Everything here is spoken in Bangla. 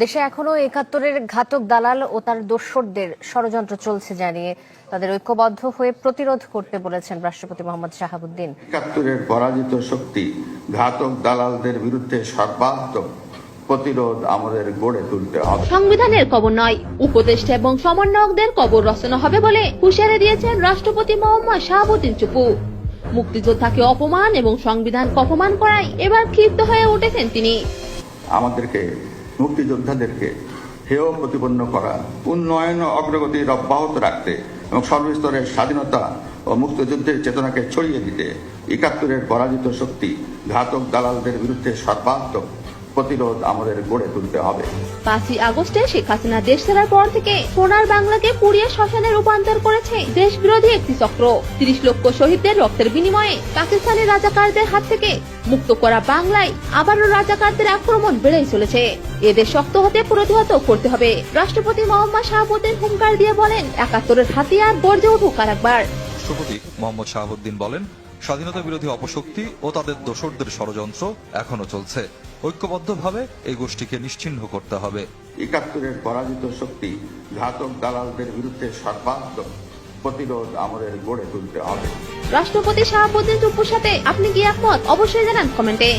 দেশে এখনও একাত্তরের ঘাতক দালাল ও তার দোসরদের ষড়যন্ত্র চলছে জানিয়ে তাদের ঐক্যবদ্ধ হয়ে প্রতিরোধ করতে বলেছেন রাষ্ট্রপতি মোহাম্মদ শাহাবুদ্দিন। একাত্তরের পরাজিত শক্তি ঘাতক দালালদের বিরুদ্ধে সর্বাত্মক প্রতিরোধ আমাদের গড়ে তুলতে হবে। সংবিধানের কবর নয় উপদেষ্টা এবং সমন্বয়কদের কবর রচনা হবে বলে হুঁশিয়ারি দিয়েছেন রাষ্ট্রপতি মোহাম্মদ শাহাবুদ্দিন চুপু। মুক্তিযোদ্ধাকে অপমান এবং সংবিধানকে অপমান করায় এবার ক্ষিপ্ত হয়ে উঠেছেন তিনি। আমাদেরকে মুক্তিযোদ্ধাদেরকে হেয় প্রতিপন্ন করা, উন্নয়ন ও অগ্রগতির অব্যাহত রাখতে এবং সর্বস্তরের স্বাধীনতা ও মুক্তিযুদ্ধের চেতনাকে ছড়িয়ে দিতে একাত্তরের পরাজিত শক্তি ঘাতক দালালদের বিরুদ্ধে সর্বাত্মক প্রতিরোধ আমাদের গড়ে তুলতে হবে। পাঁচই আগস্টে শেখ হাসিনা দেশ ছাড়ার পর থেকে সোনার বাংলাকে পুড়িয়ে শ্মশানে রূপান্তর করেছে দেশ বিরোধী একটি চক্র। তিরিশ লক্ষ শহীদদের রক্তের বিনিময়ে পাকিস্তানি রাজাকারদের হাত থেকে মুক্ত করা বাংলায় আবারও রাজাকারদের আক্রমণ বেড়েই চলেছে। এদের শক্ত হতে প্রতিহত করতে হবে। রাষ্ট্রপতি মোহাম্মদ শাহাবুদ্দিন হুঙ্কার দিয়ে বলেন একাত্তরের হাতিয়ার গর্জে উঠুক আর একবার রাষ্ট্রপতি মোহাম্মদ শাহাবুদ্দিন বলেন স্বাধীনতা বিরোধী অপশক্তি ও তাদের দোসরদের ষড়যন্ত্র এখনও চলছে। ঐক্যবদ্ধভাবে এই গোষ্ঠীকে নিশ্চিহ্ন করতে হবে। একাত্তরের পরাজিত শক্তি ঘাতক দালালদের বিরুদ্ধে সর্বাত্মক প্রতিরোধ আমাদের গড়ে তুলতে হবে। রাষ্ট্রপতি শাহাবুদ্দিন চুপুর সাথে আপনি কি একমত? অবশ্যই জানান কমেন্টে।